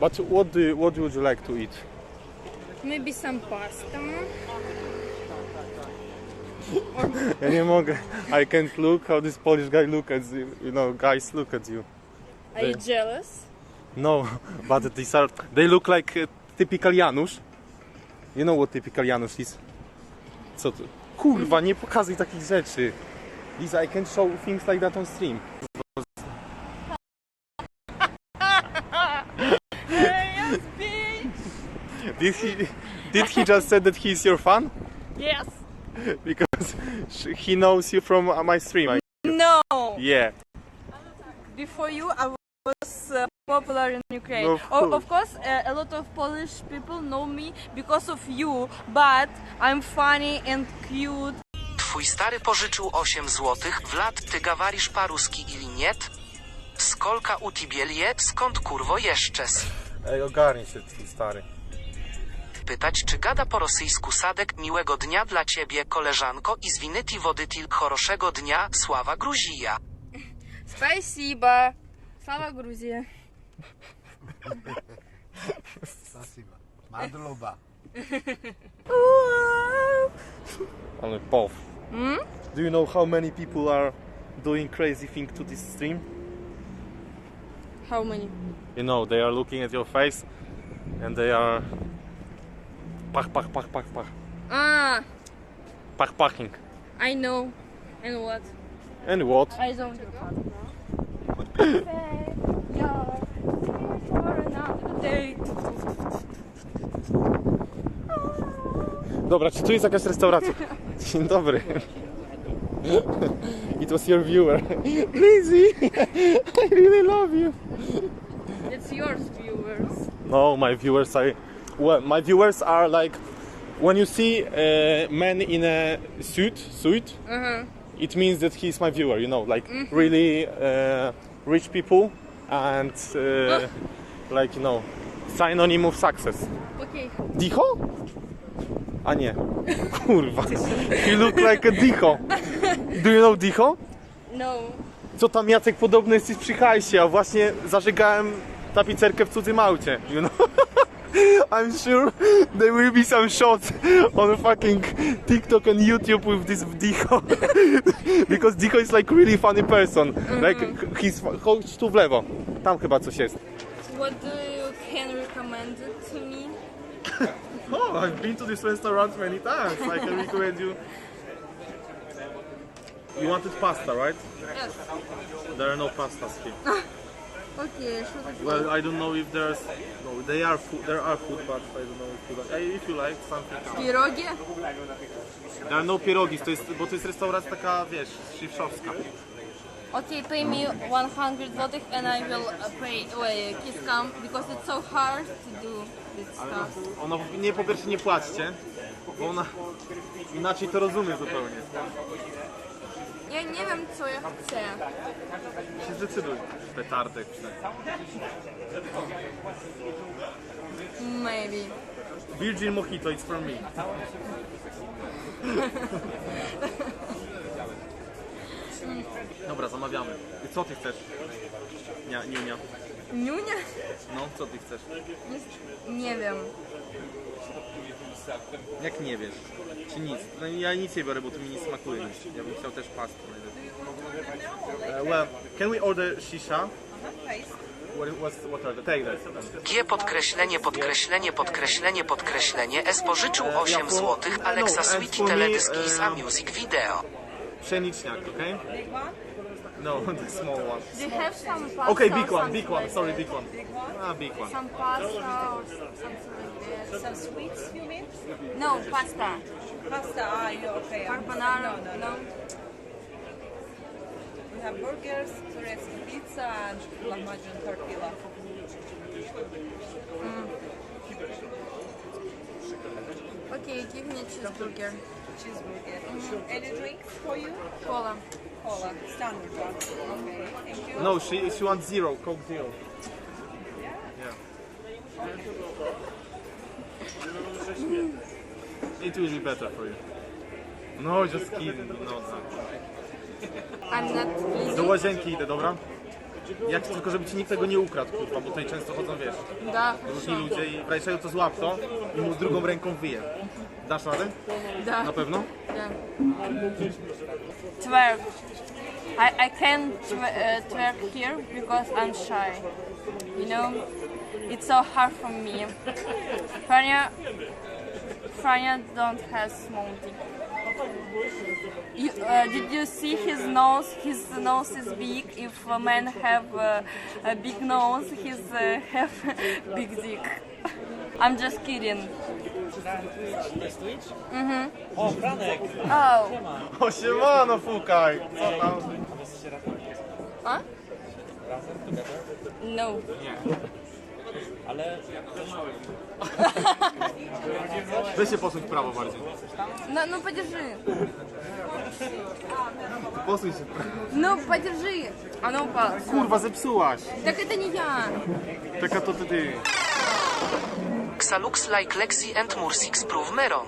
But what do you, what would you like to eat? Maybe some pasta. Ja nie mogę. I can't look how this Polish guy look at you. You know, guys look at you. Are you jealous? No, but these are they look like uh, typical Janusz. You know what typical Janusz is? Co to? Kurwa, nie pokazuj takich rzeczy. Lisa, I can't show things like that on stream. Did he, did he just said that he's your fan? Yes. Because he knows you from uh, my stream. No! Yeah. Before you, I was uh, popular in Ukraine. Of O- course. of course uh, a lot of Polish people know me because of you, but I'm funny and cute. Twój stary pożyczył 8 złotych, Wlad, ty gawarisz paruski ili niet? Skolka u tibielie, skąd kurwo jeszczes? Ej, ogarnij się, twój stary Pytać, czy gada po rosyjsku Sadek, miłego dnia dla ciebie, koleżanko, i zwinyti wodytil, choroszego dnia, sława Gruzija. Спасибо. Слава Грузия. Спасибо. Madloba. Ale pow. Do you know how many people are doing crazy things to this stream? How many? You know, they are looking at your face and they are pach pach pach pach pach Ah, pach paching. I know. And what? And what? I don't know. Dobra, czy tu jest jakaś restauracja? Dzień dobry. It was your viewer. Lizzie, I really love you. It's yours, viewers. No, my viewers are. Well, my viewers are like when you see a man in a suit, suit. Uh-huh. It means that he's my viewer. You know, like really uh, rich people and uh, like you know, synonym of success. Okay. Dicho? A nie. Kurwa. You look like a Dicho. Do you know Dicho? No. Co tam Jacek podobny jesteś przy hajsie, a właśnie zażegałem tapicerkę w cudzym aucie, you know? I'm sure there will be some shots on fucking TikTok and YouTube with this Dicho. Because Dicho is like really funny person. Mm-hmm. Like he's... Chodź tu w lewo. Tam chyba coś jest. What do you can recommend to me? Oh, I've been to this restaurant many times. I can recommend you. You wanted pasta, right? Yes. There are no pastas here. Okay, sure. Well, I don't know if there's no, they are food, there are food but I don't know if you like, eh, if you like something. Pierogi? There are no pierogi, to jest, bo to jest restauracja taka, wiesz, szywszowska. Okay, pay me 100 złotych and I will uh, pay wait, kiss come because it's so hard to do this stuff. Ona nie po pierwsze nie płacicie, bo ona inaczej to rozumie zupełnie. Ja nie wiem co ja chcę. Się zdecyduj. Petardek. Maybe. Virgin Mojito, it's for me. Dobra, zamawiamy. I co ty chcesz? Nie, Niunia. Niunia? No, co ty chcesz? Nie wiem. Jak nie wiesz? Czy nic? No ja nic nie biorę, bo to mi nie smakuje nic. Ja bym chciał też pastę najlepiej. Uh, well, can we order shisha? What, what's, what are the take that? G podkreślenie podkreślenie podkreślenie podkreślenie S pożyczył 8 złotych, Alexa Sweetie teledysk is a music video. Pszeniczniak, okay? No, the small one. Do you have some pasta Okay, or big one, something big one. like Sorry, that? big one. Ah, big one. Some pasta or something. Some sweets, you mean? No, pasta. Pasta, ah, you okay. I'm- Carbonara, No, no, no. no. We have burgers, turecki pizza, and lahmacun tortilla. Okay, give me a cheeseburger. Cheeseburger. Any drinks for you? Cola. Cola, standard one. Okay, thank you. No, she, she wants zero, Coke zero. It will be better for you. No, just kidding. No, no. I'm not Do easy. łazienki idę, dobra? Jak tylko, żeby ci nikt tego nie ukradł, kurwa, bo tutaj często chodzą, wiesz, Да, różni ludzie i w razie czego to złap to i mu drugą ręką wyje. Dasz radę? да, Na pewno? да. Twerk. I, I can't tw- uh, twerk here because I'm shy. You know, it's so hard for me. Frania, Frania don't have small dick. You, uh, did you see his nose? His nose is big. If a man have uh, a big nose, he's uh, have big dick. I'm just kidding. Mm-hmm. O, Franek! Oh. O siemano, fukaj! Co tam? А? No. Ale Weź się posuń w prawo bardziej. No, ну подержи. Posuń się w prawo. Ну подержи. Оно упало. Kurwa, zepsułaś! Так это не я. Taka to ty, ty. Xalux like Lexi and Mursix prove Meron.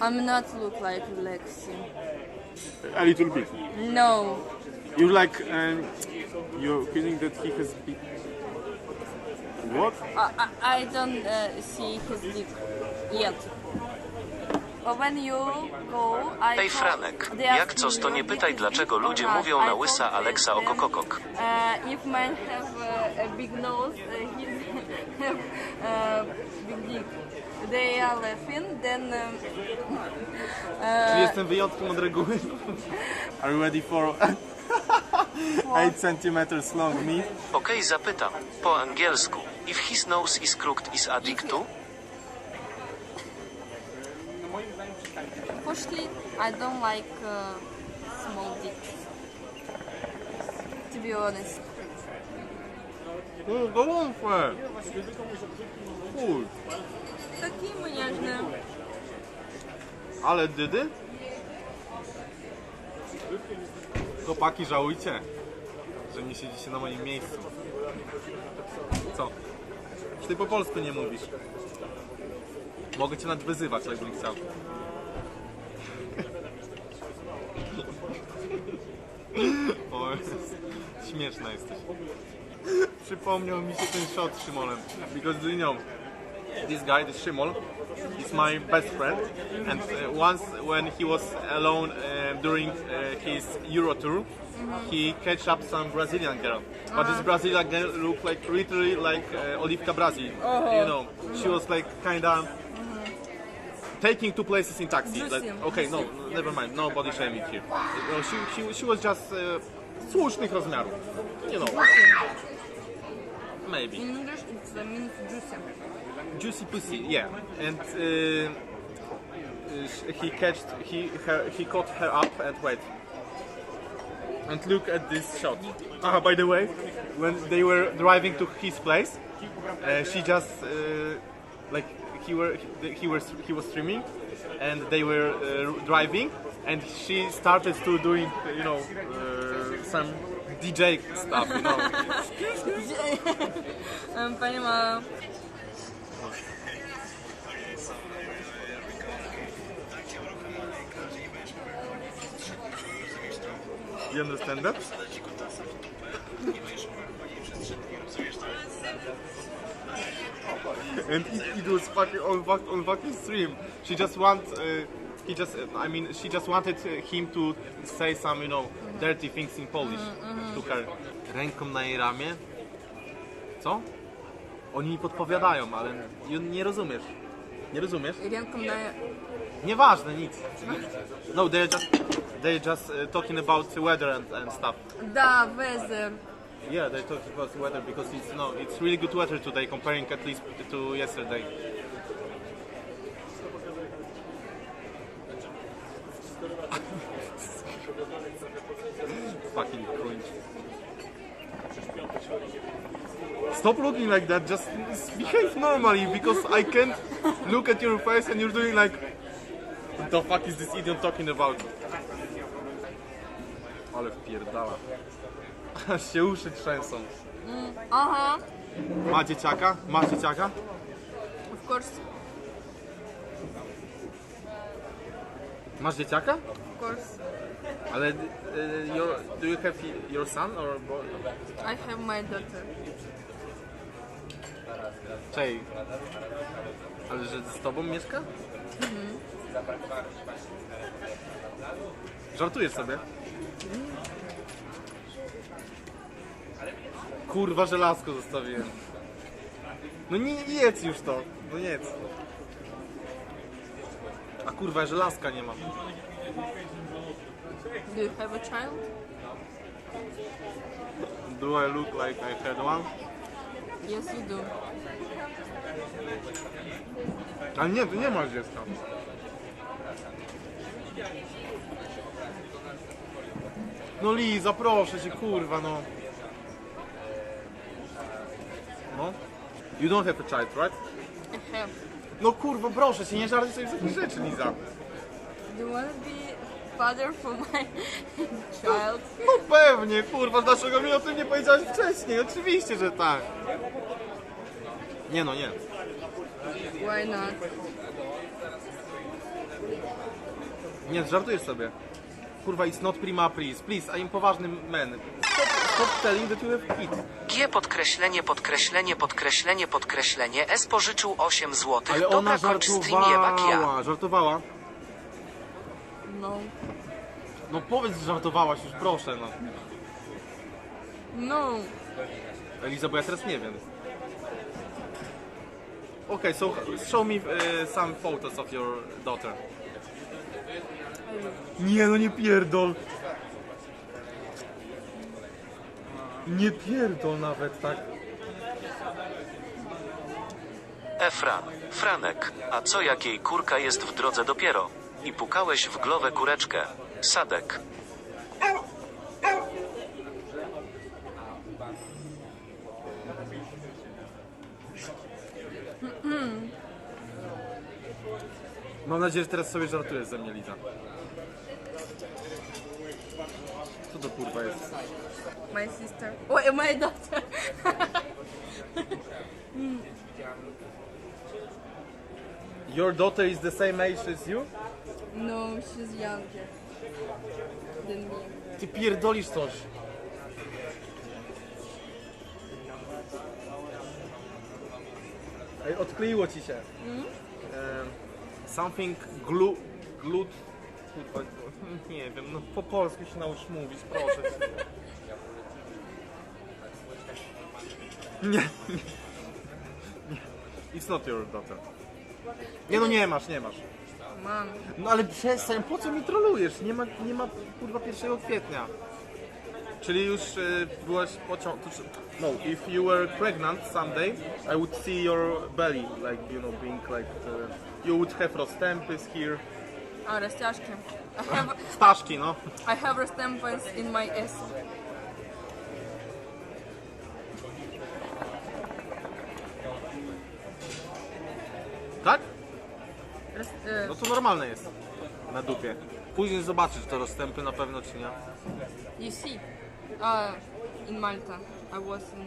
I'm not look like Lexi. A little bit. No. You like, um, you're feeling that he has big... What? I, I, don't uh, see his dick yet. But when you go, I Ej Franek, they ask jak coś to nie "Your pytaj dlaczego big or ludzie not?" mówią I na told łysa them, Aleksa okokokok. Uh, if man have uh, a big nose, uh, he have uh, big dick. They are laughing, then um, Czy jestem wyjątkiem od reguły? Are you ready for 8 centimeters long meat? Okej, zapytam. Po angielsku. If his nose is crooked is addict to? Firstly, I don't like uh, small dicks. To be honest. No, gorące! Fuj. Такие мы нежные. Ale dydy? Chłopaki, żałujcie, że nie siedzicie na moim miejscu. Co? Ty po polsku nie mówisz? Mogę cię nawet wyzywać, jakbym chciał. O, śmieszna jesteś. Przypomniał mi się ten shot z you know, this guy, this Shimol, is my best friend. And uh, once when he was alone uh, during uh, his Euro tour, he catch up some Brazilian girl. But this Brazilian girl looked like literally like uh, Olivka Brazil. You know, she was like kinda taking two places in taxi. Like, okay, no, never mind, no body shaming here. No, she, she, she was just uh, słusznych rozmiarów. You know. Maybe. in English it's means juicy. Juicy pussy, yeah. And uh, uh, he catched, he her, he caught her up and wait. And look at this shot. Ah, by the way, when they were driving to his place, uh, she just uh, like he were he was he was streaming, and they were uh, driving, and she started to doing you know uh, some DJ stuff, you know. Эм, Понимаю. Idziemy do stand-up? and it, it was fucking on, on fucking stream. She just uh, he just, I mean, she just wanted uh, him to say some, you know, dirty things in Polish mm-hmm. to her. Ręką na jej ramię. Co? Oni mi podpowiadają, ale nie rozumiesz. Nie rozumiesz? Ręką na Nieważne, nic. No, they're just, they're just uh, talking about the weather and, and stuff. Да, weather. Yeah, they talked about the weather because it's no, it's really good weather today comparing at least to yesterday. Fucking cringe. Stop looking like that. Just behave normally because I can't look at your face and you're doing like, the fuck is this idiot talking about? Ale wpierdala. Aż się uszy trzęsą. Mm, aha, Ma dzieciaka? Ma dzieciaka? of course, Masz dzieciaka? of course. Ale y, your, do you have your son or boy? I have my daughter. Czej. Ale że z tobą mieszka? Mhm. Żartujesz sobie? Kurwa, żelazko zostawiłem. No nie, nie jedz już to. No nie jedz. A kurwa, żelazka nie mam. Do you have a child? Do I look like I had one? Yes, you do. Ale nie, tu nie masz dziecka. No Liza, proszę cię, kurwa, no. No. You don't have a child, right? No kurwa, proszę cię, nie żartuj sobie z takich rzeczy, Liza. Do you want to be father for my child? No pewnie, kurwa, dlaczego mi o tym nie powiedziałeś wcześniej? Oczywiście, że tak. Nie no, nie. Why not? Nie, żartujesz sobie. Kurwa, it's not prima please. Please, I'm poważny man. Stop, stop telling that you have kids. G podkreślenie podkreślenie podkreślenie podkreślenie S pożyczył 8 zł. Ale ona Dobra, kończ stream jebak ja. żartowała, żartowała. No. No powiedz, że żartowałaś już, proszę, no. No. Eliza, bo ja teraz nie wiem. Okay, so show me uh, some photos of your daughter. Nie, no nie pierdol. Nie pierdol nawet, tak? Efran, Franek, a co jak jej kurka jest w drodze dopiero? I pukałeś w głowę kureczkę. Sadek. Mam nadzieję, że teraz sobie żartujesz ze mnie, Liza. Co to kurwa jest? My sister. Wait, my daughter. Your daughter is the same age as you? no, she's younger than me. Ty pierdolisz coś. Ej, odkleiło ci się. Em, something glue... Glut... Kurwa, nie wiem, no po polsku się naucz mówić, proszę cię. Nie, nie. It's not your daughter. Nie no, nie masz, nie masz. Mom. No ale przestań, po co mi trolujesz? Nie ma, nie ma kurwa 1 kwietnia. Czyli już y, byłaś pociąg... No, if you were pregnant someday, I would see your belly, like, you know, being like... Uh, you would have rostempys here. A. I have, Staszki, no. I have restampers in my S. Tak? Roz, e, No to normalne jest. Na dupie. Później zobaczysz to rozstępy na pewno, czy nie. you see. Uh, in Malta. I was in...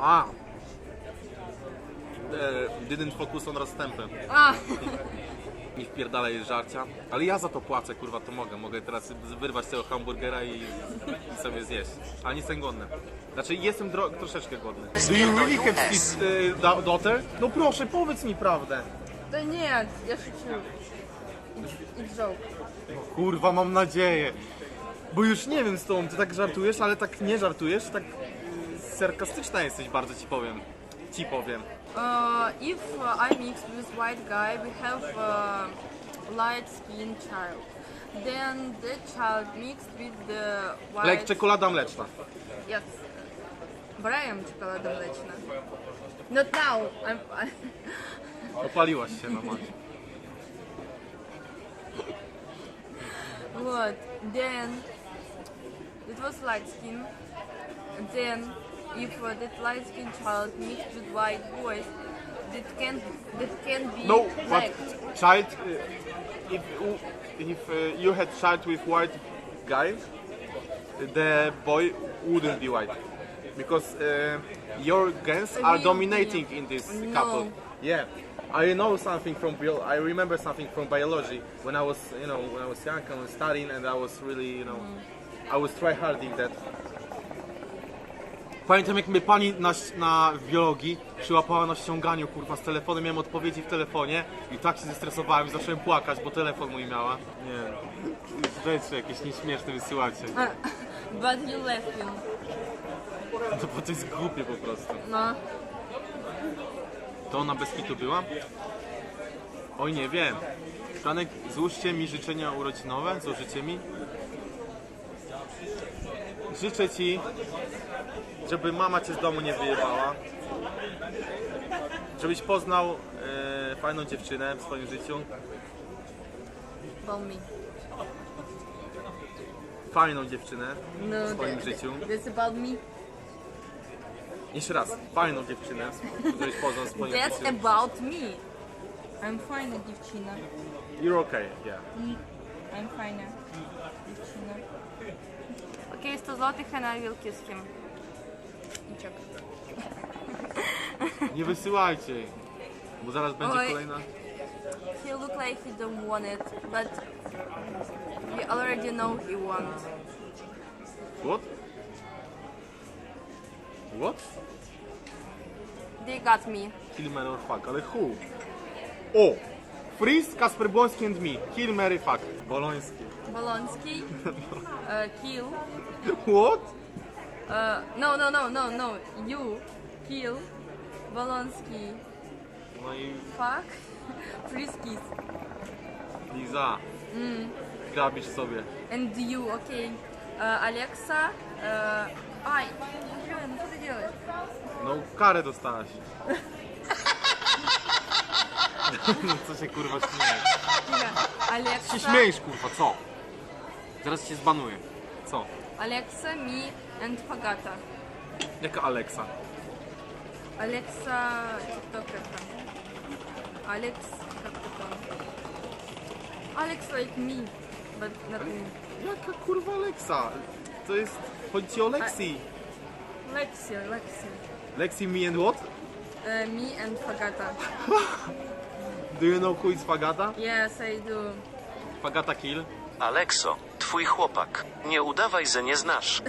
A! E, didn't focus on rozstępy. A! nie wpierdalaj żarcia, ale ja za to płacę, kurwa, to mogę. Mogę teraz wyrwać tego hamburgera i, i sobie zjeść. a nie jestem godny. Znaczy, jestem troszeczkę godny. Do you really have this uh, daughter? No proszę, powiedz mi prawdę. To nie, ja się It's joke. No kurwa, mam nadzieję. Bo już nie wiem z tą, ty tak żartujesz, ale tak nie żartujesz, tak sarkastyczna jesteś bardzo, ci powiem. Ci powiem. Uh, if uh, I mix with white guy, we have uh, light skin child. Then the child mixed with the white. Like czekolada mleczna. Yes. But I am czekolada mleczna. Not now. I'm. I, Opaliłaś się na macie. what? Then it was light skin. Then if uh, that light skin child mixed with white boys, that can that can be No, but child, uh, if you- if uh, you had child with white guy, the boy wouldn't be white because uh, your gens are dominating in this No. couple. Yeah, I know something from bio- I remember something from biology when I was you know when I was young I was studying and I was really you know I was tryharding that. Pamiętam jak mnie pani na, na biologii przyłapała na ściąganiu kurwa z telefonem, miałem odpowiedzi w telefonie i tak się zestresowałem i zacząłem płakać, bo telefon mój miała. Nie, rzeczy jakieś nieśmieszne wysyłacie. But you left him. To, bo to jest głupie po prostu. No. To ona bez kitu była? Oj, nie wiem. Franek, złóżcie mi życzenia urodzinowe, złożycie mi. Życzę ci, żeby mama cię z domu nie wyjebała. Żebyś poznał e, fajną dziewczynę w swoim życiu. About me. Fajną dziewczynę No, w swoim that- życiu. That's about me. Jeszcze raz, fajną dziewczynę, żebyś poznał w swoim That's życiu. about me. I'm fine, дівчина. You're okay, yeah. I'm fine, дівчина. Okay, 100 złotych and I will kiss him. Check. Nie wysyłajcie, bo zaraz będzie Oj. kolejna. He look like he don't want it, but we already know he want. What? What? They got me. Kill, marry or fuck, ale who? O! Freeze, Kasper Błoński and me. Kill, marry, fuck. Boloński. Bolonski. Uh, kill. What? Uh, no, no, no, no, no. You kill. Bolonski. No i Fuck. Friskies. Liza. Grabisz sobie. And you, okay. Uh, Alexa. Uh, ай, блин, ну что ты делаешь? No, karę dostałaś. Co się kurwa śmiejesz? Тихо. Alexa. Się śmiejesz kurwa, co? Zaraz cię zbanuję. Co? Alexa, me and Fagata. Jaka Alexa? Alexa, TikTok это. Alex, как это там? Alex like me, but not me. Jaka kurwa Alexa? To jest... Chodzi ci o Lexi. Lexi, Lexi. Lexi, me and what? Uh, me and Fagata. Do you know who is Fagata? Yes, I do. Fagata Kill? Alekso, twój chłopak. Nie udawaj, że nie znasz.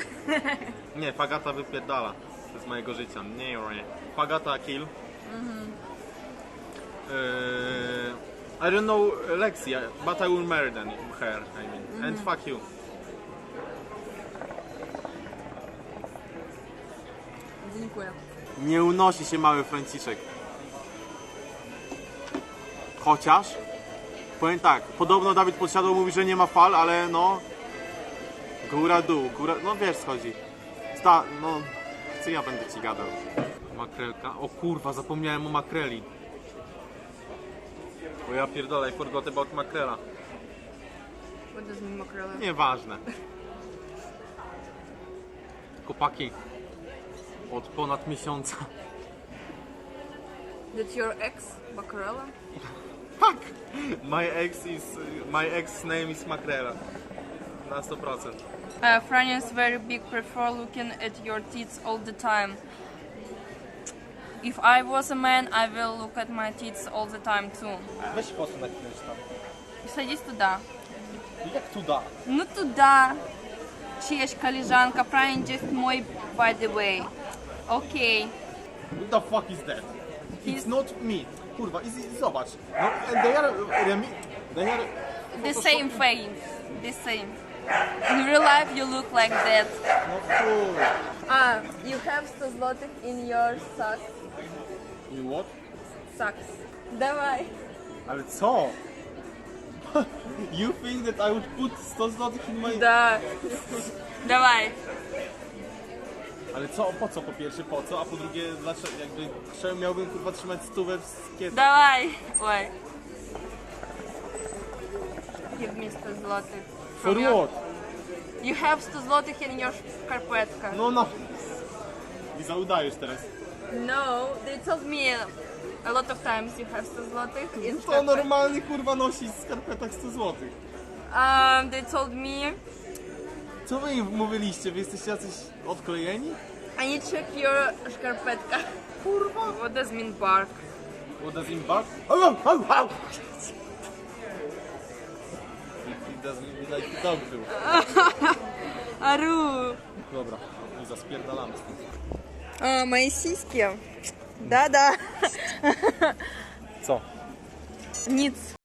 Nie, Fagata wypierdala. Z mojego życia. Nie, nie. Fagata kill. Eee, I don't know Lexi, but I will marry them, her, I mean. And fuck you. Dziękuję. Nie unosi się mały Franciszek. Chociaż, powiem tak, podobno Dawid Podsiadło mówi, że nie ma fal, ale no... Góra, dół, góra, no wiesz co chodzi. Sta, no, co ja będę ci gadał? Makrelka, o kurwa, zapomniałem o makreli. Bo ja pierdolę, I forgot about makrela. What does mean makrela? Nieważne. Kopaki. Od ponad miesiąca. That's your ex, makrela? Tak! My ex is, my ex name is Makrela. Na 100%. Uh, Frania is very big, prefer looking at your tits all the time. If I was a man, I will look at my tits all the time too. Weź posuń na chwilę tam. Садись туда. Jak tu da? Ну туда. Честь, коллежанка, Франя just мой, by the way. Окей. What the fuck is that? It's He's- not me. Kurwa, is, is, zobacz. No, and they are, remi, they are... The same thing. The same. In real life you look like that. No kurwa. Ah, you have 100 złotych in your socks. You what? Socks. Dawaj. Ale co? you think that I would put 100 złotych in my... Да. Давай. Ale co, po co po pierwsze, po co, a po drugie, dlaczego, jakby, czemu miałbym kurwa trzymać stówę w skietach? Давай. Ой. Me 100 złotych. For your- what? You have 100 złotych in your skarpetkach. No, no. I zaudajesz teraz. No, they told me a lot of times you have 100 złotych in To skarpetkach. normalny kurwa nosi w skarpetach 100 złotych. Um, they told me Co wy im mówiliście? Wy jesteście jacyś odklejeni? I need to check your skarpetka. Kurwa. What does mean bark? What does it bark? Au, au, au, au. Like dog był. Ару! Dobra, i zaspierdalamy stąd. А, мои сиськи. Да-да. Co? Ниц.